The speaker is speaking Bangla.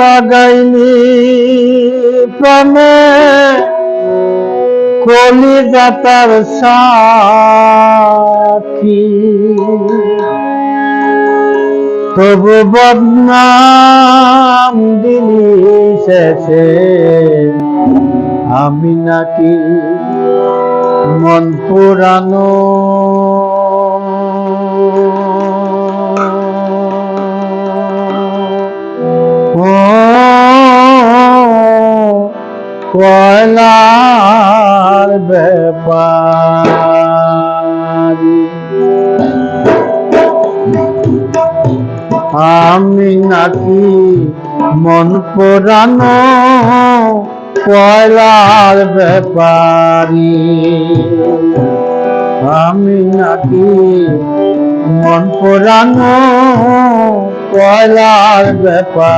লাগাইনি। প্রাণে কলিদাতার সাথী তবু বদনাম দিলি শেষে। আমি নাকি মন পুরানো কয়লার ব্যাপারি। আমি নাকি মন পোড়ানো কয়লার ব্যাপারি। আমি নাকি মন পোড়ানো কয়লার ব্যাপার।